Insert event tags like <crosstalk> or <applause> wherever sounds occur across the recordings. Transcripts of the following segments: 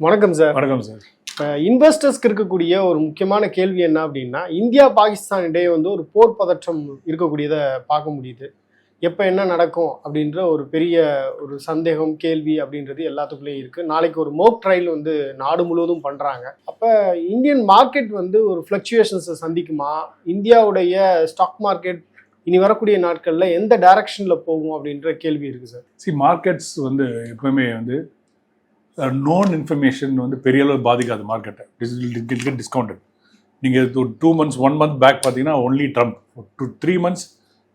வணக்கம் சார் வணக்கம் சார் இன்வெஸ்டர்ஸ்க்கு இருக்கக்கூடிய ஒரு முக்கியமான கேள்வி என்ன அப்படின்னா இந்தியா பாகிஸ்தான் இடையே வந்து ஒரு போர் பதற்றம் இருக்கக்கூடியதை பார்க்க முடியுது. எப்போ என்ன நடக்கும் அப்படின்ற ஒரு பெரிய ஒரு சந்தேகம் கேள்வி அப்படின்றது எல்லாத்துக்குள்ளேயும் இருக்குது நாளைக்கு ஒரு மோக் ட்ரையல் வந்து நாடு முழுவதும் பண்ணுறாங்க அப்போ இந்தியன் மார்க்கெட் வந்து ஒரு ஃப்ளக்சுவேஷன்ஸை சந்திக்குமா? இந்தியாவுடைய ஸ்டாக் மார்க்கெட் இனி வரக்கூடிய நாட்களில் எந்த டைரக்ஷனில் போகும் அப்படின்ற கேள்வி இருக்குது சார் சி மார்க்கெட்ஸ் வந்து எப்பவுமே வந்து நோன் இன்ஃபர்மேஷன் வந்து பெரிய அளவு பாதிக்காது மார்க்கெட்டை கெட் டிஸ்கவுண்டட் நீங்கள் two months one month back பார்த்தீங்கன்னா only Trump two three months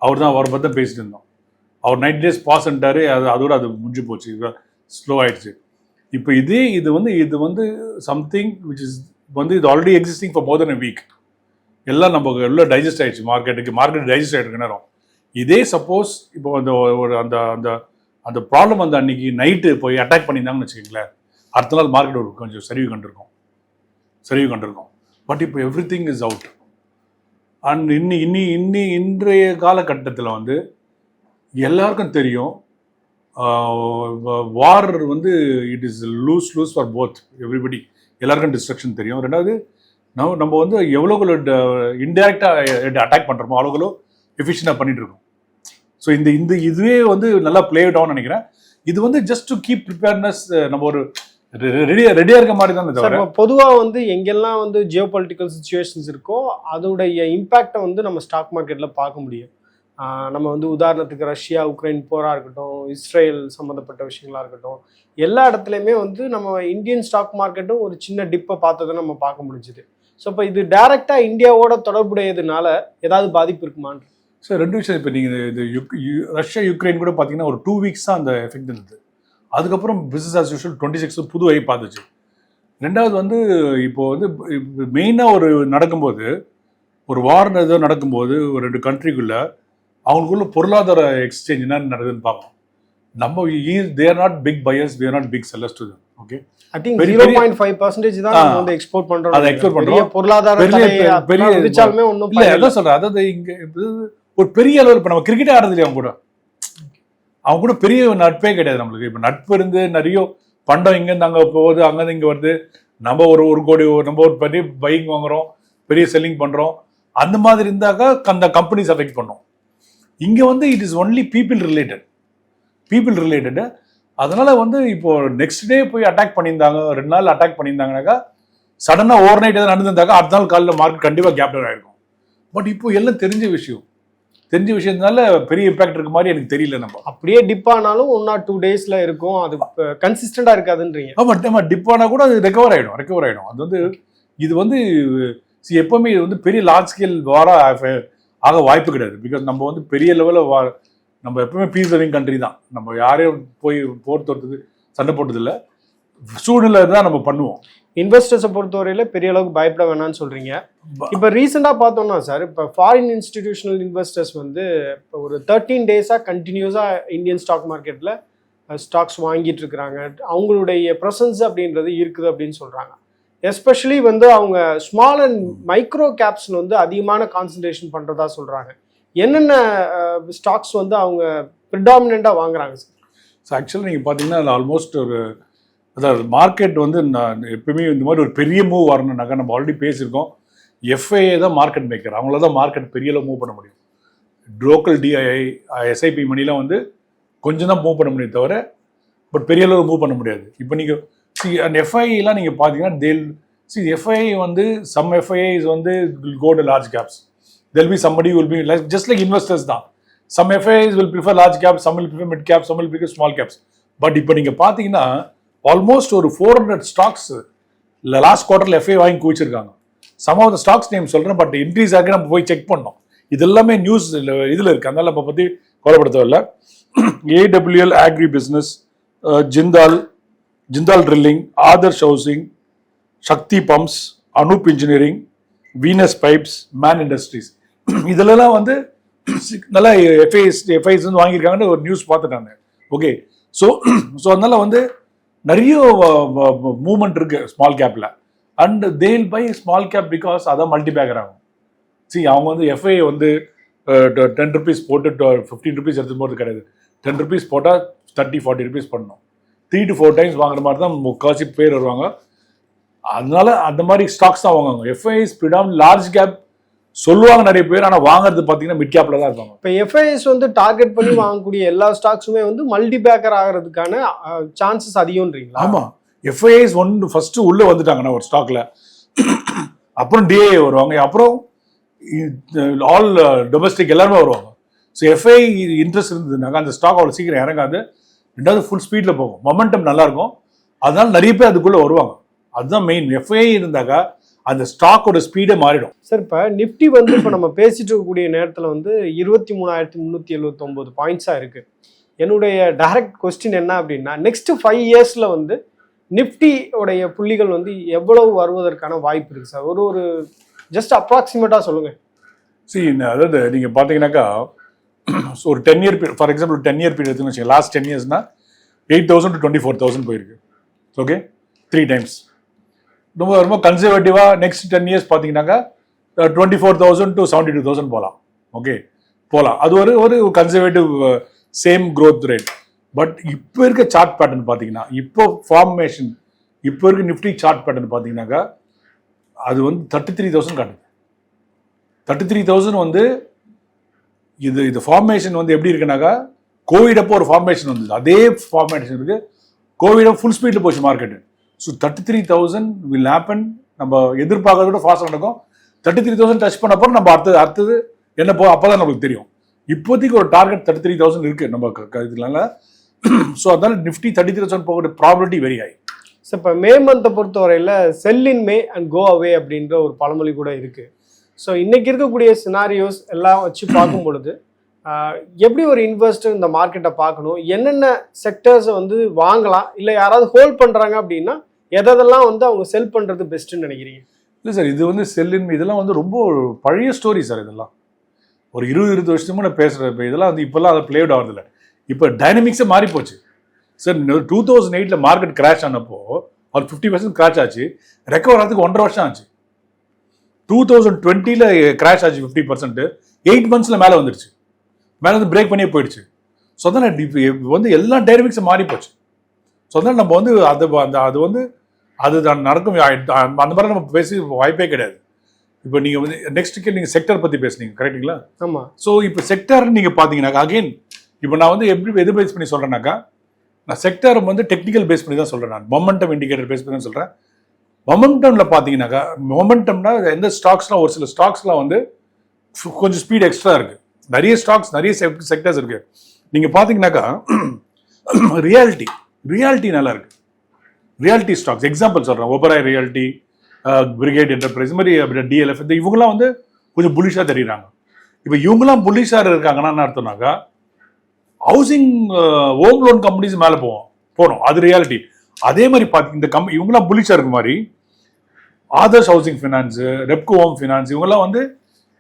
அவர் தான் அவரை பற்றி தான் பேசிட்டு இருந்தோம். அவர் நைட் டேஸ் பாஸ் அது அதோட அது முடிஞ்சு போச்சு. ஸ்லோ ஆயிடுச்சு. இப்போ இதே இது வந்து இது வந்து சம்திங் விச் இஸ் வந்து இது already existing for more than week எல்லாம் நம்ம எல்லாம் டைஜஸ்ட் ஆயிடுச்சு மார்க்கெட்டுக்கு மார்க்கெட் டைஜஸ்ட் ஆகிட்டு நேரம். இதே சப்போஸ் இப்போ அந்த ஒரு அந்த அந்த அந்த ப்ராப்ளம் வந்து அன்னைக்கு நைட்டு போய் அட்டாக் பண்ணியிருந்தாங்கன்னு வச்சுக்கோங்களேன். அடுத்த நாள் மார்க்கெட் ஒரு கொஞ்சம் சரிவு கண்டிருக்கும். சரிவு கண்டிருக்கும். பட் இப்போ everything is out and இன்னி இன்னி இன்னி இன்றைய காலகட்டத்தில் வந்து எல்லாருக்கும் தெரியும் வார் வந்து it is lose lose for both everybody எல்லாருக்கும் டிஸ்ட்ரக்ஷன் தெரியும். ரெண்டாவது நம்ம நம்ம வந்து எவ்வளோ இன்டெரக்டாக அட்டாக் பண்ணுறோமோ அவ்வளோ எஃபிஷியண்டாக பண்ணிட்டு இருக்கோம் ஸோ இந்த இந்த இதுவே வந்து நல்லா பிளே டவுன் நினைக்கிறேன். இது வந்து ஜஸ்ட் டு கீப் ப்ரிப்பேர்னஸ் நம்ம ஒரு ரெடியா ரெடியா இருக்க மாதிரி தான் சார் பொதுவாக வந்து எங்கெல்லாம் வந்து ஜியோ பொலிட்டிக்கல் சுச்சுவேஷன்ஸ் இருக்கோ அதோடைய இம்பேக்டை வந்து நம்ம ஸ்டாக் மார்க்கெட்டில் பார்க்க முடியும். நம்ம வந்து உதாரணத்துக்கு ரஷ்யா உக்ரைன் போராக இருக்கட்டும் இஸ்ரேல் சம்மந்தப்பட்ட விஷயங்களா இருக்கட்டும் எல்லா இடத்துலையுமே வந்து நம்ம இந்தியன் ஸ்டாக் மார்க்கெட்டும் ஒரு சின்ன டிப்பை பார்த்ததை நம்ம பார்க்க முடிஞ்சுது. ஸோ இப்போ இது டைரெக்டாக இந்தியாவோட தொடர்புடையதுனால ஏதாவது பாதிப்பு இருக்குமான்னு? சார் ரெண்டு விஷயம். இப்போ நீங்கள் இது ரஷ்யா யுக்ரைன் கூட பார்த்தீங்கன்னா ஒரு டூ வீக்ஸ் தான் அந்த எஃபெக்ட் இருந்தது. அதுக்கப்புறம் business as usual twenty six புது வழி பார்த்துச்சு. ரெண்டாவது வந்து இப்போ வந்து மெயினாக ஒரு நடக்கும்போது ஒரு வார் ஏதோ நடக்கும்போது ஒரு ரெண்டு கண்ட்ரிக்குள்ள அவங்களுக்குள்ள பொருளாதார எக்ஸ்சேஞ்ச் என்ன நடக்குதுன்னு பார்ப்போம். நம்ம there not big buyers there not big sellers to okay I think zero point five percentage தான் வந்து எக்ஸ்போர்ட் பண்றோம். அதை export பண்றோம். பொருளாதார பெரிய- விதிச்சாலுமே ஒன்றும் இல்ல அதான் சொல்றேன். அதாவது இங்க ஒரு பெரிய அளவில் இப்போ நம்ம கிரிக்கெட் ஆடுறது இல்லையா கூட? அவங்க கூட பெரிய நட்பே கிடையாது நம்மளுக்கு. இப்போ நட்பு இருந்து நிறைய பண்டம் இங்கேருந்து அங்கே போகுது அங்கேருந்து இங்கே வருது. நம்ம ஒரு ஒரு கோடி ஒரு- நம்ம ஒரு பெரிய பைக் வாங்குறோம் பெரிய செல்லிங் பண்ணுறோம் அந்த மாதிரி இருந்தாக்கா அந்த கம்பெனிஸ் அஃபெக்ட் பண்ணும். இங்கே வந்து it is only people related people related அதனால் வந்து இப்போ நெக்ஸ்ட் டே போய் அட்டாக் பண்ணியிருந்தாங்க ரெண்டு நாள் அட்டாக் பண்ணியிருந்தாங்கனாக்கா சடனாக ஓவர் நைட் எதாவது நடந்திருந்தாக்கா அடுத்த நாள் காலையில் மார்க்கெட் கண்டிப்பாக கேப்டர் ஆகிருக்கும் பட் இப்போ எல்லாம் தெரிஞ்ச விஷயம். தெரிஞ்ச விஷயத்தினால பெரிய இம்பாக்ட் இருக்க மாதிரி எனக்கு தெரியல நம்ம. அப்படியே டிப் ஆனாலும் ஒன் ஆர் டூ டேஸ்ல இருக்கும். அது கன்சிஸ்டண்டா இருக்காதுன்றீங்க. ஆமா ஆமா டிப் ஆனா கூட அது ரெக்கவர் ஆயிடும் ரெக்கவர் ஆயிடும். அது வந்து இது வந்து எப்பவுமே இது வந்து பெரிய லார்ஜ் ஸ்கேல் வார ஆக வாய்ப்பு கிடையாது. பிகாஸ் நம்ம வந்து பெரிய லெவலில் வா நம்ம எப்பவுமே பீஸ் லிவிங் கண்ட்ரி தான். நம்ம யாரையும் போய் போர் தொடுத்தது சண்டை போட்டதில்ல. சூழ்நிலை தான் நம்ம பண்ணுவோம். இன்வெஸ்டர்ஸை பொறுத்தவரையில பெரிய அளவுக்கு பயப்பட வேணாம்னு சொல்றீங்க. இப்போ ரீசெண்டாக பார்த்தோம்னா சார் இப்போ ஃபாரின் இன்ஸ்டிடியூஷனல் இன்வெஸ்டர்ஸ் வந்து இப்போ ஒரு தேர்ட்டீன் டேஸாக கண்டினியூஸாக இந்தியன் ஸ்டாக் மார்க்கெட்டில் ஸ்டாக்ஸ் வாங்கிட்டு இருக்கிறாங்க. அவங்களுடைய ப்ரெசன்ஸ் அப்படின்றது இருக்குது அப்படின்னு சொல்கிறாங்க எஸ்பெஷலி வந்து அவங்க ஸ்மால் அண்ட் மைக்ரோ கேப்ஸில் வந்து அதிகமான கான்சன்ட்ரேஷன் பண்ணுறதா சொல்கிறாங்க என்னென்ன ஸ்டாக்ஸ் வந்து அவங்க ப்ரிடாமினண்ட்டாக வாங்குறாங்க சார் ஸோ ஆக்சுவலாக நீங்கள் பார்த்தீங்கன்னா ஆல்மோஸ்ட் ஒரு அதாவது மார்க்கெட் வந்து நான் எப்பயுமே இந்த மாதிரி ஒரு பெரிய மூவ் வரணும்னாக்கா நம்ம ஆல்ரெடி பேசியிருக்கோம். எஃப்ஐஏ தான் மார்க்கெட் மேக்கர் அவங்கள தான் மார்க்கெட் பெரிய அளவு மூவ் பண்ண முடியும். லோக்கல் டிஐஐ எஸ்ஐபி மணிலாம் வந்து கொஞ்சம் தான் மூவ் பண்ண முடியும் தவிர பட் பெரிய அளவு மூவ் பண்ண முடியாது. இப்போ நீங்கள் சி அந்த எஃப்ஐலாம் நீங்கள் பார்த்தீங்கன்னா தேல் சி எஃப்ஐ வந்து சம் எஃப்ஐஐஸ் வந்து go to large caps they'll be somebody will be like just like investors தான். Some FIs will prefer large cap some will prefer mid cap some will prefer small caps but இப்போ நீங்கள் பார்த்தீங்கன்னா almost ஒரு four hundred stocks இல்லை last குவார்டரில் FI வாங்கி குவிச்சிருக்காங்க. Some of the stocks name சொல்கிறேன் but increase ஆகி நம்ம போய் செக் பண்ணோம். இது எல்லாமே நியூஸ் இதில் இருக்குது அதனால நம்ம பற்றி கவலைப்பட AWL agri business Jindal Jindal drilling Adarsh housing Shakti pumps Anup engineering Venus pipes Man industries இதிலெல்லாம் வந்து நல்லா எஃப்ஐஎஸ் எஃப்ஐஎஸ் வந்து வாங்கியிருக்காங்கன்னு ஒரு நியூஸ் பார்த்துட்டாங்க ஓகே ஸோ ஸோ அதனால வந்து நிறைய மூமெண்ட் இருக்கு ஸ்மால் கேப்பில் and they'll buy small cap because அதான் மல்டி பேக்கர் ஆகும். சி அவங்க வந்து எஃப்ஐ வந்து டென் ருபீஸ் போட்டு ஃபிஃப்டீன் ருபீஸ் எடுத்து போகிறது கிடையாது. டென் ருபீஸ் போட்டால் தேர்ட்டி ஃபார்ட்டி ருபீஸ் பண்ணணும் த்ரீ டு ஃபோர் டைம்ஸ் வாங்குற மாதிரி தான் முக்கால்வாசி பேர் வருவாங்க. அதனால அந்த மாதிரி ஸ்டாக்ஸ் தான் வாங்குவாங்க. எஃப்ஐஸ் பிடாம் லார்ஜ் கேப் சொல்லுவாங்க நிறைய பேர் ஆனால் வாங்குறது பார்த்தீங்கன்னா மிட் கேப்ல தான் இருப்பாங்க. இப்போ எஃப்ஐஎஸ் வந்து டார்கெட் பண்ணி வாங்கக்கூடிய எல்லா ஸ்டாக்ஸுமே வந்து மல்டி பேக்கர் ஆகிறதுக்கான சான்சஸ் அதிகம்ன்றீங்களா? ஆமா. எஃப்ஐஎஸ் ஒன்று ஃபர்ஸ்ட் உள்ள வந்துட்டாங்கன்னா ஒரு ஸ்டாக்ல அப்புறம் டிஏ வருவாங்க. அப்புறம் ஆல் டொமஸ்டிக் எல்லாருமே வருவாங்க. ஸோ எஃப்ஐ இன்ட்ரெஸ்ட் இருந்ததுனாக்கா அந்த ஸ்டாக் அவ்வளோ சீக்கிரம் இறங்காது. ரெண்டாவது ஃபுல் ஸ்பீடில் போகும். மொமெண்டம் நல்லா இருக்கும். அதனால நிறைய பேர் அதுக்குள்ளே வருவாங்க. அதுதான் மெயின் எஃப்ஐ இருந்தாக்கா அந்த ஸ்டாக்கோட ஸ்பீடே மாறிடும். சார் இப்போ நிஃப்டி வந்து இப்போ நம்ம பேசிட்டு இருக்கக்கூடிய நேரத்தில் வந்து இருபத்தி மூணாயிரத்தி முந்நூற்றி எழுபத்தொம்போது பாயிண்ட்ஸாக இருக்கு. என்னுடைய டைரக்ட் கொஸ்டின் என்ன அப்படின்னா நெக்ஸ்ட் ஃபைவ் இயர்ஸில் வந்து நிஃப்டி உடைய புள்ளிகள் வந்து எவ்வளவு வருவதற்கான வாய்ப்பு இருக்கு சார்? ஒரு ஒரு ஜஸ்ட் அப்ராக்சிமேட்டாக சொல்லுங்க. See அதாவது நீங்கள் பார்த்தீங்கன்னாக்கா ஒரு ten year for example ten year period எடுத்துன்னு வச்சுக்கோங்க last ten இயர்ஸ்னா eight thousand to twenty four thousand போயிருக்கு. ஓகே த்ரீ டைம்ஸ் ரொம்ப ரொம்ப கன்சர்வேட்டிவாக நெக்ஸ்ட் டென் இயர்ஸ் பார்த்தீங்கன்னாக்கா twenty four thousand to seventy two thousand போகலாம் ஓகே போகலாம் அது ஒரு ஒரு conservative same growth rate but இப்போ இருக்க சார்ட் பேட்டர்ன் பார்த்தீங்கன்னா இப்போ ஃபார்மேஷன் இப்போ இருக்க நிஃப்டி சார்ட் பேட்டர்ன் பார்த்தீங்கன்னாக்கா அது வந்து தேர்ட்டி த்ரீ தௌசண்ட் காட்டுது. தேர்ட்டி த்ரீ தௌசண்ட் வந்து இது இது ஃபார்மேஷன் வந்து எப்படி இருக்குனாக்கா கோவிட் அப்போ ஒரு ஃபார்மேஷன் வந்தது. அதே ஃபார்மேஷன் இருக்குது கோவிட் ஃபுல் ஸ்பீடில் போச்சு market so thirty three thousand will happen நம்ம எதிர்பார்க்கறத விட ஃபாஸ்ட் நடக்கும். தேர்ட்டி த்ரீ தௌசண்ட் டச் பண்ணப்போ நம்ம அடுத்தது அடுத்தது என்ன போ அப்போ தான் நம்மளுக்கு தெரியும். இப்போதைக்கு ஒரு டார்கெட் தேர்ட்டி த்ரீ தௌசண்ட் இருக்கு. நம்ம க- இதனால ஸோ <clears throat> அதனால நிஃப்டி தேர்ட்டி த்ரீ தௌசண்ட் போகிற ப்ராபிலிட்டி வெரி ஹை ஸோ இப்போ மே மந்த்தை பொறுத்தவரையில் வரையில் செல்லின் மே அண்ட் கோ அவே அப்படின்ற ஒரு பழமொழி கூட இருக்குது ஸோ இன்னைக்கு இருக்கக்கூடிய சினாரியோஸ் எல்லாம் வச்சு பார்க்கும் பொழுது எப்படி ஒரு இன்வெஸ்டர் இந்த மார்க்கெட்டை பார்க்கணும்? என்னென்ன செக்டர்ஸை வந்து வாங்கலாம்? இல்லை யாராவது ஹோல்ட் பண்ணுறாங்க அப்படின்னா எதெல்லாம் வந்து அவங்க செல் பண்ணுறது பெஸ்ட்டுன்னு நினைக்கிறீங்க? இல்லை சார் இது வந்து செல்லின் இதெல்லாம் வந்து ரொம்ப பழைய ஸ்டோரி சார் இதெல்லாம். ஒரு இருபது இருபது வருஷமும் நான் பேசுகிறேன் இப்போ இதெல்லாம் வந்து இப்போல்லாம் அதை பிளேட் ஆகுறதில்ல இப்போ டைனமிக்ஸே மாறி போச்சு. சார் டூ தௌசண்ட் எயிட்டில் மார்க்கெட் கிராஷ் ஆனப்போ ஒரு ஃபிஃப்டி பர்சன்ட் கிராஷ் ஆச்சு. ரெக்கவர் ஆகிறதுக்கு ஒன்றரை வருஷம் ஆச்சு. டூ தௌசண்ட் டுவெண்ட்டியில் கிராஷ் ஆச்சு ஃபிஃப்டி பர்சன்ட் எயிட் மந்த்ஸில் மேலே வந்துடுச்சு மேலே வந்து பிரேக் பண்ணியே போயிடுச்சு. ஸோ அதான் இப்போ வந்து எல்லா டைனமிக்ஸும் மாறி போச்சு. ஸோ அதான் நம்ம வந்து அது அந்த அது வந்து அது தான் நடக்கும் அந்த மாதிரி நம்ம பேசி வாய்ப்பே கிடையாது. இப்போ நீங்கள் வந்து நெக்ஸ்ட் கேள்வி நீங்கள் செக்டர் பற்றி பேசுனீங்க கரெக்டுங்களா ஆமாம் ஸோ இப்போ செக்டர் நீங்கள் பார்த்தீங்கன்னாக்கா அகைன் இப்போ நான் வந்து எப்படி எது பேஸ் பண்ணி சொல்கிறேன்னாக்கா நான் செக்டர் வந்து டெக்னிக்கல் பேஸ் பண்ணி தான் சொல்கிறேன் நான். மொமெண்டம் இண்டிகேட்டர் பேஸ் பண்ணி தான் சொல்கிறேன் மொமெண்டமில் பார்த்தீங்கன்னாக்கா மொமெண்டம்னா எந்த ஸ்டாக்ஸ்லாம் ஒரு சில ஸ்டாக்ஸ்லாம் வந்து கொஞ்சம் ஸ்பீட் எக்ஸ்ட்ரா இருக்குது நிறைய ஸ்டாக்ஸ் நிறைய செக்டர்ஸ் இருக்குது நீங்கள் பார்த்தீங்கன்னாக்கா ரியாலிட்டி <clears throat> ரியாலிட்டி நல்லா இருக்கு. ரியாலிட்டி ஸ்டாக்ஸ் எக்ஸாம்பிள் சொல்கிறேன் ஒபராய் ரியாலிட்டி பிரிகேட் என்டர்பிரைஸ் மாதிரி மாதிரி டிஎல்எஃப் இந்த இவங்கெல்லாம் வந்து கொஞ்சம் புலிஷாக தெரியுறாங்க. இப்போ இவங்கெல்லாம் புலிஷாக இருக்காங்கன்னா என்ன அர்த்தம்னாக்கா ஹவுசிங் ஹோம் லோன் கம்பெனிஸ் மேலே போவோம் போகணும். அது ரியாலிட்டி அதே மாதிரி பார்த்து இந்த கம் இவங்கெல்லாம் புலிஷாக இருக்க மாதிரி Adarsh housing finance Repco home finance இவங்கெல்லாம் வந்து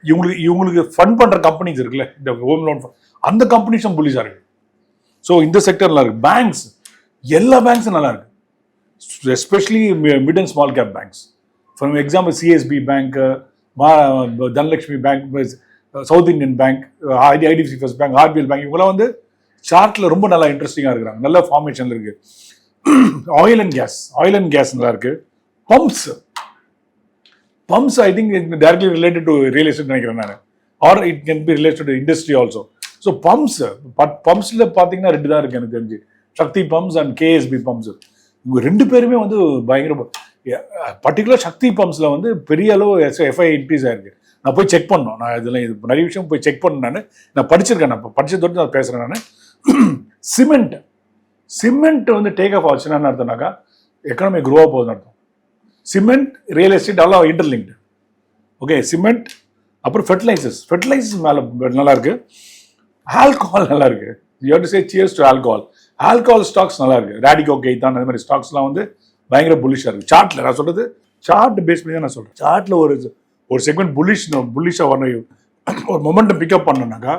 இவங்களுக்கு இவங்களுக்கு ஃபண்ட் பண்ணுற கம்பெனிஸ் இருக்குல்ல இந்த ஹோம் லோன் அந்த கம்பெனிஸும் புலிஷாக இருக்குது ஸோ இந்த செக்டர் நல்லா இருக்குது பேங்க்ஸ் எல்லா பேங்க்ஸும் நல்லா இருக்குது especially mid and small cap banks for example CSB bank Dhanlakshmi bank South Indian bank ID IDFC first bank RBL bank இவங்களாம் வந்து சார்ட்ல ரொம்ப நல்லா இன்ட்ரெஸ்டிங்காக இருக்கிறாங்க. நல்ல ஃபார்மேஷனில் இருக்கு. Oil and gas oil and gas நல்லா இருக்கு. Pumps pumps I think directly related to real estate நினைக்கிறேன் நான். Or it can be related to industry also so pumps but பம்ப்ஸில் பார்த்தீங்கன்னா ரெண்டு தான் இருக்கு எனக்கு தெரிஞ்சு. Shakti pumps and KSB pumps இவங்க ரெண்டு பேருமே வந்து பயங்கர பர்டிகுலர் சக்தி பம்ப்ஸில் வந்து பெரிய அளவு எஃப்ஐ இன்க்ரீஸ் ஆயிருக்கு. நான் போய் செக் பண்ணோம் நான் இதில் இது நிறைய விஷயம் போய் செக் பண்ணேன் நான். நான் படிச்சிருக்கேன். நான் படிச்சதோடு நான் பேசுகிறேன் நான். <clears throat> சிமெண்ட். சிமெண்ட் வந்து டேக் ஆஃப் ஆச்சுன்னா அர்த்தம்னாக்கா எக்கனாமி க்ரோ போகுதுன்னு அர்த்தம். சிமெண்ட் ரியல் எஸ்டேட் எல்லாம் இன்டர்லிங்க்டு ஓகே சிமெண்ட் அப்புறம் ஃபெர்டிலைசர்ஸ் ஃபெர்டிலைசர்ஸ் மேலே நல்லா இருக்குது ஆல்கஹால் நல்லா இருக்குது you to say cheers to alcohol alcohol stocks நல்லா இருக்கு ரேடிகோ கெய்தான் அந்த மாதிரி ஸ்டாக்ஸ்லாம் வந்து பயங்கர புல்லிஷாக இருக்கு. சார்ட்டில் நான் சொல்றது சார்ட் பேஸ் பண்ணி தான் நான் சொல்றேன். சார்ட்டில் ஒரு ஒரு செக்மெண்ட் புல்லிஷ் புல்லிஷாக வரணும் ஒரு மொமெண்டம் பிக்கப் பண்ணனாக்கா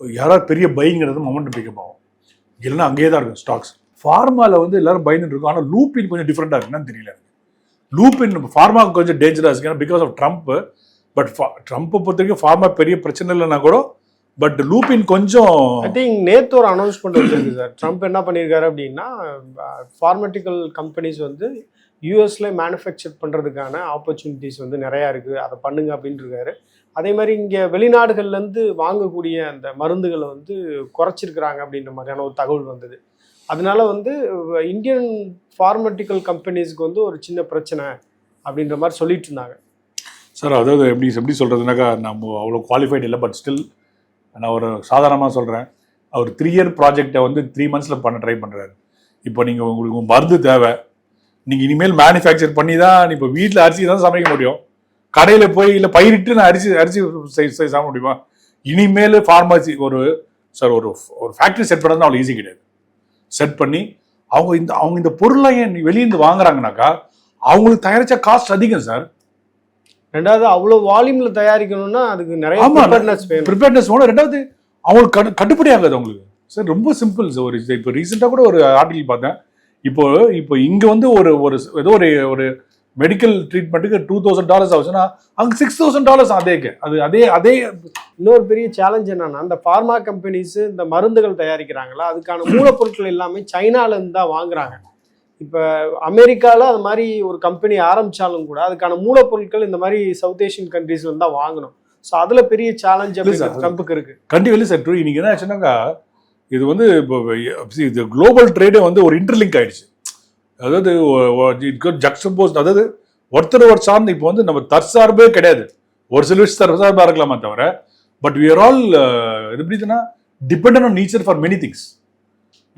யாராவது பெரிய பைங்கிறது மொமெண்டம் பிக்கப் ஆகும். இல்லைன்னா அங்கேயே தான் இருக்கும் ஸ்டாக்ஸ் ஃபார்மாவில் வந்து எல்லாரும் பயந்துட்டு இருக்கும். ஆனால் லூப்பின் கொஞ்சம் டிஃப்ரெண்டாக இருக்குன்னு தெரியல லூப்பின் ஃபார்மாவுக்கு கொஞ்சம் டேஞ்சராக இருக்கு. பிகாஸ் ஆஃப் ட்ரம்ப் பட் ட்ரம்ப்பை பொறுத்த வரைக்கும் ஃபார்மா பெரிய பிரச்சனை இல்லைன்னா கூட பட் லூபின் கொஞ்சம் ஐ திங்க் நேத்து ஒரு அனௌன்ஸ்மெண்ட் வந்திருக்கு சார் ட்ரம்ப் என்ன பண்ணியிருக்காரு அப்படின்னா ஃபார்மட்டிக்கல் கம்பெனிஸ் வந்து யூஎஸ்ல மேனுஃபேக்சர் பண்ணுறதுக்கான ஆப்பர்ச்சுனிட்டிஸ் வந்து நிறையா இருக்குது அதை பண்ணுங்க அப்படின்னு இருக்காரு. அதே மாதிரி இங்கே வெளிநாடுகள்லேருந்து வாங்கக்கூடிய அந்த மருந்துகளை வந்து குறைச்சிருக்கிறாங்க அப்படின்ற மாதிரியான ஒரு தகவல் வந்தது. அதனால வந்து இந்தியன் ஃபார்மட்டிக்கல் கம்பெனிஸ்க்கு வந்து ஒரு சின்ன பிரச்சனை அப்படின்ற மாதிரி சொல்லிட்டு இருந்தாங்க. சார் அதாவது எப்படி எப்படி சொல்கிறதுனாக்கா நம்ம அவ்வளோ குவாலிஃபைட் இல்லை பட் ஸ்டில் நான் ஒரு சாதாரணமாக சொல்கிறேன் அவர் த்ரீ இயர் ப்ராஜெக்டை வந்து த்ரீ மந்த்ஸில் பண்ண ட்ரை பண்ணுறாரு இப்போ நீங்கள் உங்களுக்கு மருந்து தேவை. நீங்கள் இனிமேல் மேனுஃபேக்சர் பண்ணி தான் இப்போ வீட்டில் அரிசி தான் சமைக்க முடியும். கடையில் போய் இல்லை பயிரிட்டு நான் அரிசி அரிசி செய்- செய் சாப்பிட முடியுமா? இனிமேல் ஃபார்மசி ஒரு சார் ஒரு ஒரு ஃபேக்ட்ரி செட் பண்ணுறது அவ்வளோ ஈஸி கிடையாது. செட் பண்ணி அவங்க இந்த அவங்க இந்த பொருளை ஏன் வெளியிருந்து வாங்குறாங்கனாக்கா அவங்களுக்கு தயாரித்த காஸ்ட் அதிகம் சார் ரெண்டாவது அவ்வளோ வால்யூம்ல தயாரிக்கணும்னா அதுக்கு நிறைய preparedness வேணும். ப்ரிப்பேர்னஸ் வேணும். ரெண்டாவது அவங்களுக்கு கட்டு கட்டுப்படி ஆகாது அவங்களுக்கு. சார் ரொம்ப சிம்பிள் சார் ஒரு இப்போ ரீசெண்டாக கூட ஒரு ஆர்டிகல் பார்த்தேன். இப்போ இப்போ இங்கே வந்து ஒரு ஒரு ஏதோ ஒரு ஒரு மெடிக்கல் ட்ரீட்மெண்ட்டுக்கு டூ தௌசண்ட் டாலர்ஸ் ஆகுச்சுன்னா அங்கே சிக்ஸ் தௌசண்ட் டாலர்ஸ் அதே அது அதே அதே இன்னொரு பெரிய சேலஞ்ச் என்னன்னா இந்த ஃபார்மா கம்பெனிஸ் இந்த மருந்துகள் தயாரிக்கிறாங்களா அதுக்கான மூலப்பொருட்கள் எல்லாமே சைனால இருந்து தான் வாங்குறாங்க. இப்போ அமெரிக்கால அது மாதிரி ஒரு கம்பெனி ஆரம்பிச்சாலும் கூட அதுக்கான மூலப்பொருட்கள் இந்த மாதிரி சவுத் ஏஷியன் கண்ட்ரீஸ்ல தான் வாங்கணும். ஸோ அதுல பெரிய சேலஞ்ச். ட்ரம்ப்புக்கு இருக்கு. கண்டிப்பாக சார். ட்ரூ இன்னைக்கு என்ன ஆச்சுன்னாக்கா இது வந்து இப்போ இது குளோபல் ட்ரேடே வந்து ஒரு இன்டர்லிங்க் ஆயிடுச்சு. அதாவது ஜக்ஸம்போஸ் அதாவது ஒருத்தர் ஒரு சார்ந்து இப்போ வந்து நம்ம தற்சார்பே கிடையாது. ஒரு சில விஷயம் தற்சார்பாக இருக்கலாமா தவிர பட் we are ஆல் எப்படின்னா depend on nature for many things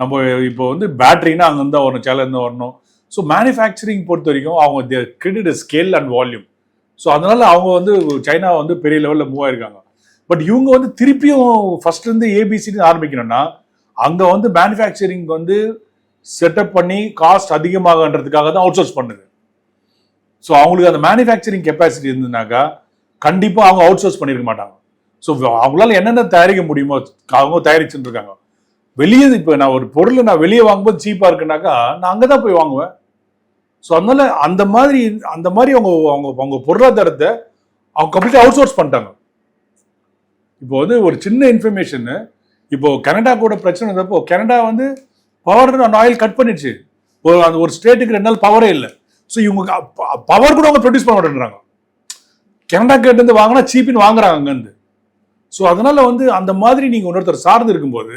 நம்ம இப்போ வந்து பேட்டரினா அங்கேருந்து வரணும் சேலேருந்து வரணும். ஸோ மேனுஃபேக்சரிங் பொறுத்த வரைக்கும் அவங்க credit scale and volume so அதனால அவங்க வந்து சைனா வந்து பெரிய லெவலில் மூவ் ஆயிருக்காங்க. பட் இவங்க வந்து திருப்பியும் ஃபர்ஸ்ட்லேருந்து ஏபிசின்னு ஆரம்பிக்கணும்னா அங்கே வந்து மேனுஃபேக்சரிங் வந்து செட்டப் பண்ணி காஸ்ட் அதிகமாகன்றதுக்காக தான் அவுட் சோர்ஸ் பண்ணுது. ஸோ அவங்களுக்கு அந்த மேனுஃபேக்சரிங் கெப்பாசிட்டி இருந்ததுனாக்கா கண்டிப்பாக அவங்க அவுட் சோர்ஸ் பண்ணியிருக்க மாட்டாங்க. ஸோ அவங்களால என்னென்ன தயாரிக்க முடியுமோ அவங்க தயாரிச்சுட்டு இருக்காங்க. வெளியே இப்போ நான் ஒரு பொருளை நான் வெளியே வாங்கும்போது சீப்பாக இருக்குனாக்கா நான் அங்கே தான் போய் வாங்குவேன். ஸோ அதனால அந்த மாதிரி அந்த மாதிரி அவங்க அவங்க அவங்க பொருளாதாரத்தை அவங்க கம்ப்ளீட்டாக அவுட் சோர்ஸ் பண்ணிட்டாங்க. இப்போ வந்து ஒரு சின்ன இன்ஃபர்மேஷன் இப்போ கனடா கூட பிரச்சனை இருந்தப்போ கனடா வந்து பவர் அந்த ஆயில் கட் பண்ணிடுச்சு. ஒரு அந்த ஒரு ஸ்டேட்டுக்கு ரெண்டு நாள் பவரே இல்லை. ஸோ இவங்க பவர் கூட அவங்க ப்ரொடியூஸ் பண்ண மாட்டேன்றாங்க. கனடா கேட்டு வாங்கினா சீப்பின்னு வாங்குறாங்க அங்கேருந்து. ஸோ அதனால வந்து அந்த மாதிரி நீங்கள் இன்னொருத்தர் சார்ந்து இருக்கும்போது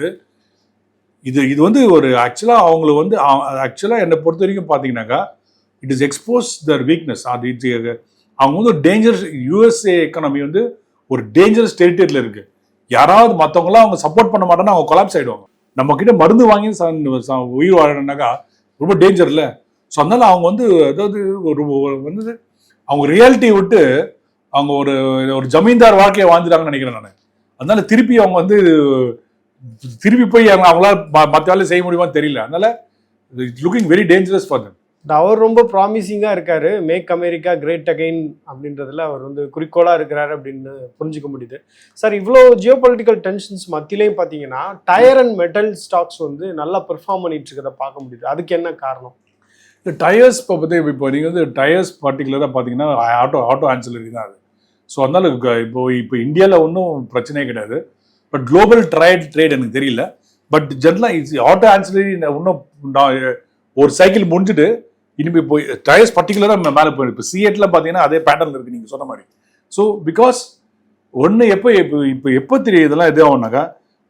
இது இது வந்து ஒரு ஆக்சுவலாக அவங்கள வந்து ஆக்சுவலாக என்னை பொறுத்த வரைக்கும் பார்த்தீங்கன்னாக்கா it is expose their weakness அது இது அவங்க வந்து ஒரு டேஞ்சரஸ் யூஎஸ்ஏ எக்கனமி வந்து ஒரு டேஞ்சரஸ் டெரிட்டரியில் இருக்கு. யாராவது மற்றவங்களாம் அவங்க சப்போர்ட் பண்ண மாட்டேன்னா அவங்க கொலாப்ஸ் ஆகிடுவாங்க நம்ம கிட்ட மருந்து வாங்கி உயிர் வாழணுனாக்கா ரொம்ப டேஞ்சர் இல்லை. ஸோ அதனால அவங்க வந்து அதாவது ஒரு வந்து அவங்க ரியாலிட்டியை விட்டு அவங்க ஒரு ஒரு ஜமீன்தார் வாழ்க்கையை வாழ்ந்துட்டாங்கன்னு நினைக்கிறேன் நான். அதனால திருப்பி அவங்க வந்து திருப்பி போய் அவங்க அவங்களால ம- மத்த வேலையை செய்ய முடியுமான்னு தெரியல. அதனால it's looking very dangerous for them அவர் ரொம்ப ப்ராமிசிங்கா இருக்காரு. மேக் அமெரிக்கா கிரேட் அகைன் அப்படின்றதுல அவர் வந்து குறிக்கோளா இருக்கிறாரு அப்படின்னு புரிஞ்சுக்க முடியுது. சார் இவ்வளோ ஜியோ பொலிட்டிக்கல் டென்ஷன்ஸ் மத்தியிலையும் பார்த்தீங்கன்னா டயர் அண்ட் மெட்டல் ஸ்டாக்ஸ் வந்து நல்லா பெர்ஃபார்ம் பண்ணிட்டு இருக்கிறத பார்க்க முடியுது. அதுக்கு என்ன காரணம்? இந்த டயர்ஸ் இப்போ பற்றி இப்போ நீங்கள் வந்து டயர்ஸ் பர்டிகுலராக பார்த்தீங்கன்னா ஆட்டோ ஆட்டோ ஆன்சிலரி தான் அது. ஸோ அதனால இப்போ இப்போ இந்தியாவில் ஒன்றும் பிரச்சனையே கிடையாது. பட் குளோபல் ட்ரேட் ட்ரேட் எனக்கு தெரியல. பட் ஜென்ரலாக ஆட்டோ ஆன்சிலரி இன்னும் நான் ஒரு சைக்கிள் முடிஞ்சுட்டு இனிமேல் போய் டயர்ஸ் பர்டிகுலராக மேலே போயிடும். இப்போ சிஎட்டில் பார்த்தீங்கன்னா அதே பேட்டர்ன் இருக்குது நீங்கள் சொன்ன மாதிரி. ஸோ பிகாஸ் ஒன்று எப்போ இப்போ இப்போ எப்போ தெரியும் இதெல்லாம் எது ஆகும்னாக்கா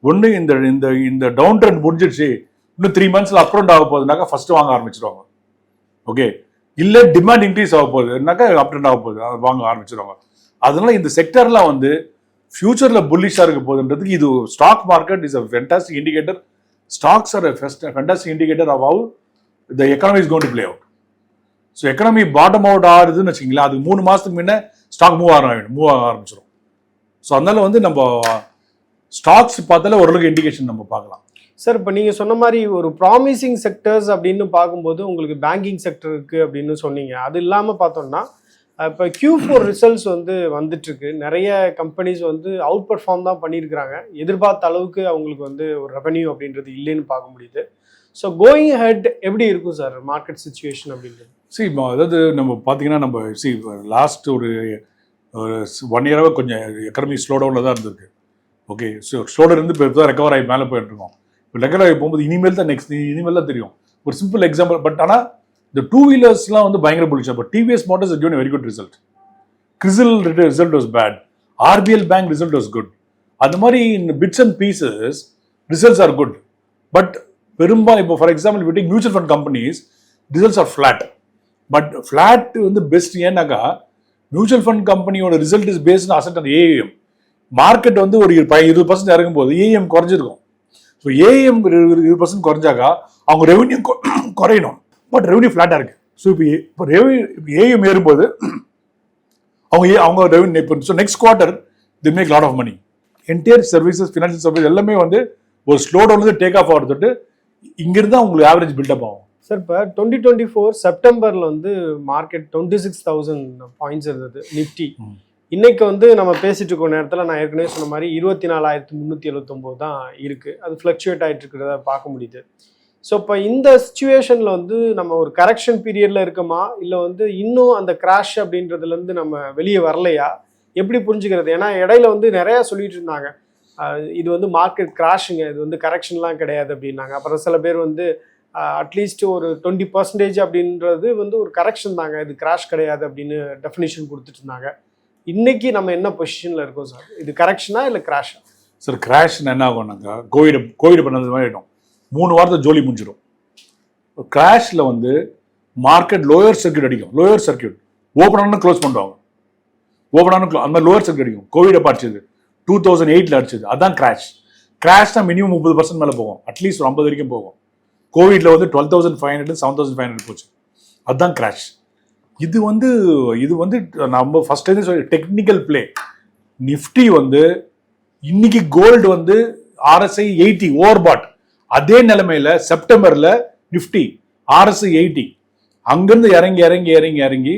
ஒன்று இந்த இந்த இந்த டவுன் ட்ரெண்ட் முடிஞ்சிடுச்சு இன்னும் த்ரீ மந்த்ஸில் அப் டவுன் ஆக போகுதுனாக்கா ஃபஸ்ட்டு வாங்க ஆரம்பிச்சிருவாங்க. ஓகே இல்லை டிமாண்ட் இன்க்ரீஸ் ஆக போகுதுனாக்கா அப் டவுன் ஆக போகுது வாங்க ஆரம்பிச்சிருவாங்க. அதனால இந்த செக்டர்லாம் வந்து ஃபியூச்சரில் புல்லிஷாக இருக்க போகுதுன்றதுக்கு இது stock market is a fantastic indicator stocks are fantastic indicator of how the economy is going to play out so economy bottom out ஆகுதுன்னு வச்சுங்களேன் அது மூணு மாதத்துக்கு முன்னே ஸ்டாக் மூவ் ஆக மூவ் ஆக ஆரம்பிச்சிடும் ஸோ அதனால வந்து நம்ம ஸ்டாக்ஸ் பார்த்தாலே ஓரளவுக்கு இண்டிகேஷன் நம்ம பார்க்கலாம். சார் இப்போ நீங்கள் சொன்ன மாதிரி ஒரு ப்ராமிசிங் செக்டர்ஸ் அப்படின்னு பார்க்கும்போது உங்களுக்கு பேங்கிங் செக்டர் இருக்குது அப்படின்னு சொன்னீங்க. அது இல்லாமல் பார்த்தோம்னா இப்போ கியூ ஃபோர் ரிசல்ட்ஸ் வந்து வந்துட்டுருக்கு. நிறைய கம்பெனிஸ் வந்து அவுட் பர்ஃபார்ம் தான் பண்ணியிருக்கிறாங்க. எதிர்பார்த்த அளவுக்கு அவங்களுக்கு வந்து ஒரு ரெவன்யூ அப்படின்றது இல்லைன்னு பார்க்க முடியுது. ஸோ கோயிங் ஹெட் எப்படி இருக்கும் சார் மார்க்கெட் சுச்சுவேஷன் அப்படின்றது? சி அதாவது நம்ம பார்த்தீங்கன்னா நம்ம சி லாஸ்ட் ஒரு ஒன் இயராக கொஞ்சம் எக்கனமி ஸ்லோ டவுனில் தான் இருந்திருக்கு. ஓகே ஸோ ஷோல்டர் இருந்து இப்போ தான் ரெக்கவர் ஆகி மேலே போயிட்டு இருக்கோம். இப்போ ரெக்கவர் ஆகி போகும்போது இனிமேல் தான் நெக்ஸ்ட் இனிமேல் தான் தெரியும். ஒரு சிம்பிள் எக்ஸாம்பிள் பட் ஆனால் இந்த டூ வீலர்ஸ்லாம் வந்து பயங்கர புளிச்சா அப்போ TVS motors given very good result CRISIL result was bad RBL bank result was good அந்த மாதிரி இந்த bits and pieces results are good but பெரும்பாலும் இப்போ for example விட்டிங் mutual fund companies results are flat but flat வந்து best ஏன்னாக்கா mutual fund கம்பெனியோட result is based asset அந்த AM market வந்து ஒரு இரு- இருபது பர்சன்ட் இறங்கும் போது ஏஎம் குறைஞ்சிருக்கும். ஸோ ஏஎம் இருபது பர்சன்ட் குறைஞ்சாக்கா அவங்க ரெவன்யூ குறையணும். பட் ரெவன்யூ ஃப்ளாட்டாக இருக்கு. ஸோ இப்போ இப்போ ரெவன்யூ ஏஎம் ஏறும்போது அவங்க ஏ- அவங்க ரெவன்யூ இப்போ so next quarter the make lot of money entire services financial service எல்லாமே வந்து ஒரு ஸ்லோ டவுன்லேருந்து டேக் ஆஃப் ஆகிறதுட்டு இங்கிருந்து தான் உங்களுக்கு ஆவரேஜ் பில்டப் ஆகும். சார் இப்போ டுவெண்ட்டி டுவெண்ட்டி ஃபோர் செப்டம்பரில் வந்து market twenty six thousand points இருந்தது நிஃப்டி. இன்னைக்கு வந்து நம்ம பேசிட்டு இருக்க நேரத்தில் நான் ஏற்கனவே சொன்ன மாதிரி இருபத்தி நாலாயிரத்தி முந்நூற்றி எழுபத்தொம்போது தான் இருக்கு. அது ஃப்ளக்சுவேட் ஆகிட்டு இருக்கிறத பார்க்க முடியுது. ஸோ இப்போ இந்த சுச்சுவேஷனில் வந்து நம்ம ஒரு கரெக்ஷன் பீரியடில் இருக்கோமா? இல்லை வந்து இன்னும் அந்த கிராஷ் அப்படின்றதுலேருந்து நம்ம வெளியே வரலையா? எப்படி புரிஞ்சுக்கிறது? ஏன்னா இடையில வந்து நிறையா சொல்லிட்டு இருந்தாங்க. இது வந்து மார்க்கெட் கிராஷுங்க இது வந்து கரெக்ஷன்லாம் கிடையாது அப்படின்னாங்க. அப்புறம் சில பேர் வந்து அட்லீஸ்ட் ஒரு டுவெண்ட்டி பர்சன்டேஜ் அப்படின்றது வந்து ஒரு கரெக்ஷன் தாங்க. இது கிராஷ் கிடையாது அப்படின்னு டெஃபினிஷன் கொடுத்துட்டு இருந்தாங்க. இன்னைக்கு நம்ம என்ன பொசிஷனில் இருக்கோம் சார் இது கரெக்ஷனா இல்லை கிராஷா சார் கிராஷ் என்ன ஆகும்னாக்கா கோவிட் கோவிட் பண்ணது மாதிரி ஆகிடும் மூணு வாரத்தை ஜோலி முடிஞ்சிடும் கிராஷில் வந்து மார்க்கெட் லோயர் சர்க்கியூட் அடிக்கும். லோயர் சர்க்கியூட் ஓப்பன் ஆனால் க்ளோஸ் பண்ணுவாங்க ஓப்பன் ஆனால் அந்த மாதிரி லோயர் சர்க்கியூட் அடிக்கும் கோவிட் அப்போ அடிச்சது டூ தௌசண்ட் எயிட்டில் அடிச்சது. அதான் கிராஷ் கிராஷ் தான் மினிமம் முப்பது பர்சன்ட் மேலே போகும். அட்லீஸ்ட் ஒரு ஐம்பது வரைக்கும் போகும். கோவிட்ல வந்து twelve thousand five hundred seven thousand five hundred போச்சு. அதுதான் கிராஷ் இது வந்து இது வந்து நம்ம ஃபர்ஸ்ட் சொல்லி டெக்னிக்கல் பிளே நிஃப்டி வந்து இன்னைக்கு கோல்டு வந்து ஆர்எஸ்ஐ எயிட்டி ஓவர் பாட் அதே நிலைமையில செப்டம்பர்ல நிஃப்டி ஆர்எஸ்ஐ எயிட்டி அங்கிருந்து இறங்கி இறங்கி இறங்கி இறங்கி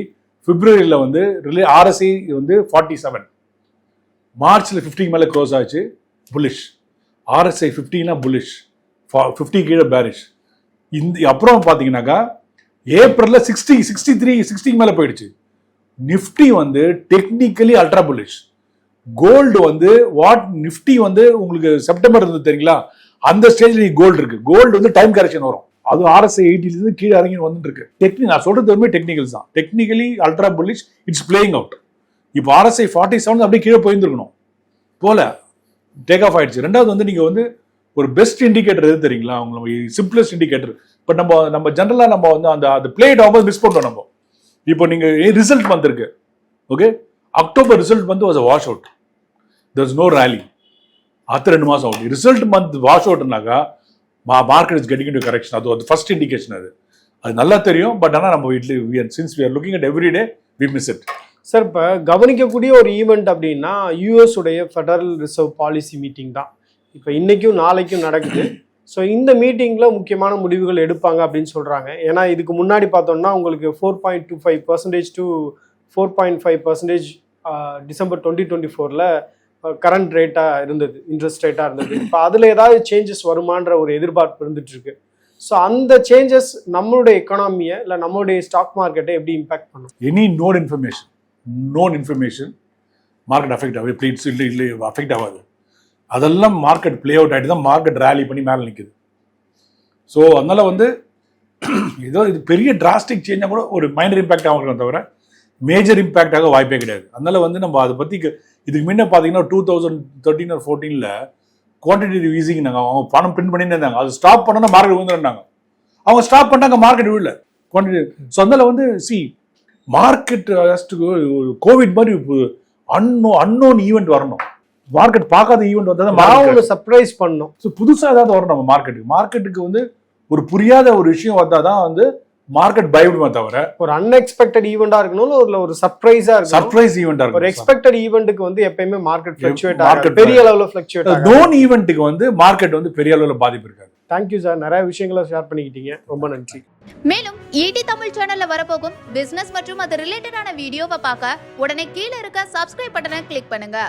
பிப்ரவரியில் வந்து ரிலே ஆர்எஸ்ஐ வந்து ஃபார்ட்டி செவன் மார்ச்ல ஃபிஃப்டிக்கு மேலே க்ளோஸ் ஆச்சு புலிஷ் ஆர்எஸ்ஐ ஃபிஃப்டினா புலிஷ் ஃபிஃப்டி கீழே பேரிஷ் இந்த அப்புறம் பார்த்தீங்கன்னாக்கா ஏப்ரலில் சிக்ஸ்டி சிக்ஸ்டி த்ரீ சிக்ஸ்டிக்கு மேலே போயிடுச்சு. நிஃப்டி வந்து டெக்னிக்கலி அல்ட்ரா புலிஷ் கோல்டு வந்து வாட் நிஃப்டி வந்து உங்களுக்கு செப்டம்பர் இருந்தது தெரியுங்களா? அந்த ஸ்டேஜ்ல கோல்டு இருக்கு. கோல்டு வந்து டைம் கரெக்ஷன் வரும். அது ஆர்எஸ்ஐ இருந்து கீழே இறங்கி வந்துட்டு இருக்கு. டெக்னிக் நான் சொல்றது வந்து டெக்னிக்கல்ஸ் தான். Technically ultra bullish it's playing out இப்போ ஆர்எஸ்ஐ ஃபார்ட்டி செவன் அப்படியே கீழே போயிருந்துருக்கணும். போல டேக் ஆஃப் ஆயிடுச்சு. ரெண்டாவது வந்து நீங்க வந்து ஒரு பெஸ்ட் இண்டிகேட்டர் எது தெரியுங்களா? அவங்க சிம்பிளஸ்ட் இண்டிகேட்டர் இப்போ நம்ம நம்ம ஜென்ரலாக நம்ம வந்து அந்த அந்த பிளேட் ஆகும்போது மிஸ் பண்ணுறோம் நம்ம. இப்போ நீங்கள் ரிசல்ட் வந்திருக்கு? ஓகே அக்டோபர் ரிசல்ட் வந்து was wash out there's no rally அடுத்த ரெண்டு மாதம் out result month wash அவுட்னாக்கா market is getting to correction அது அது ஃபர்ஸ்ட் இண்டிகேஷன் அது அது நல்லா தெரியும் பட் ஆனால் நம்ம வீட்டில் since we are looking at every day we miss it sir இப்போ கவனிக்கக்கூடிய ஒரு ஈவெண்ட் அப்படின்னா யூஎஸ் உடைய ஃபெடரல் ரிசர்வ் பாலிசி மீட்டிங் தான். இப்போ இன்னைக்கும் நாளைக்கும் நடக்குது. ஸோ இந்த மீட்டிங்கில் முக்கியமான முடிவுகள் எடுப்பாங்க அப்படின்னு சொல்கிறாங்க ஏன்னா இதுக்கு முன்னாடி பார்த்தோம்னா உங்களுக்கு four point two five percentage to four point five percentage December twenty twenty ஃபோரில் கரண்ட் ரேட்டாக இருந்தது இன்ட்ரெஸ்ட் ரேட்டாக இருந்தது. இப்போ அதில் ஏதாவது சேஞ்சஸ் வருமான்ற ஒரு எதிர்பார்ப்பு இருந்துகிட்ருக்கு ஸோ அந்த சேஞ்சஸ் நம்மளுடைய எக்கனாமியை இல்லை நம்மளுடைய ஸ்டாக் மார்க்கெட்டை எப்படி இம்பாக்ட் பண்ணும்? Any known information known information market affect ஆகுது. ப்ளீட்ஸ் இல்லை இல்லை அஃபெக்ட் ஆகாது. அதெல்லாம் மார்க்கெட் ப்ளே அவுட் ஆகிட்டு தான் மார்க்கெட் ரேலி பண்ணி மேலே நிற்குது ஸோ அதனால் வந்து ஏதோ இது பெரிய டிராஸ்டிக் சேஞ்சாக கூட ஒரு மைனர் இம்பாக்ட் ஆகும் தவிர மேஜர் இம்பாக்ட் வாய்ப்பே கிடையாது. அதனால் வந்து நம்ம அதை பற்றி இதுக்கு முன்ன பார்த்தீங்கன்னா டூ தௌசண்ட் தேர்ட்டீன் ஒரு ஃபோர்டீனில் குவான்டிட்டி ஈஸிங் நாங்கள் அவங்க பணம் பிரிண்ட் பண்ணிட்டு இருந்தாங்க. அது ஸ்டாப் பண்ணனா மார்க்கெட் விழுந்துருந்தாங்க அவங்க ஸ்டாப் பண்ணாங்க மார்க்கெட் விழல குவான்டிட்டி ஸோ அதனால வந்து சி மார்க்கெட் கோவிட் மாதிரி அன்னோ அன்னோன் ஈவெண்ட் வரணும். மார்க்கெட் பார்க்காத ஈவெண்ட் வந்தால் ஒன்று சர்ப்ரைஸ் பண்ணோம் ஸோ புதுசாக ஏதாவது வரணும் நம்ம மார்க்கெட்டுக்கு மார்க்கெட்டுக்கு வந்து ஒரு புரியாத ஒரு விஷயம் வந்தால் தான் வந்து மார்க்கெட் பயப்படுமே தவிர? ஒரு அன்எக்ஸ்பெக்டட் ஈவெண்டா இருக்கணும் இல்ல ஒரு சர்ப்ரைஸா இருக்கணும்? சர்ப்ரைஸ் ஈவெண்ட்டாக ஒரு இருக்கும் எக்ஸ்பெக்டட் ஈவெண்ட்டுக்கு வந்து எப்பயுமே மார்க்கெட் ஃபிளக்சுவேட் market ஆகும் பெரிய அளவுல ஃபிளக்சுவேட் ஆகும் நோன் ஈவெண்ட்டுக்கு வந்து மார்க்கெட் வந்து பெரிய அளவில் பாதிப்பு இருக்காது. தேங்க்யூ சார் நிறைய விஷயங்களை ஷேர் பண்ணிக்கிட்டீங்க. ரொம்ப நன்றி. மேலும் ஈடி தமிழ் சேனல்ல வரப்போகும் பிசினஸ் மற்றும் அது ரிலேட்டடான வீடியோவை பார்க்க உடனே கீழே இருக்க சப்ஸ்கிரைப் பட்டனை கிளிக் பண்ணுங்க.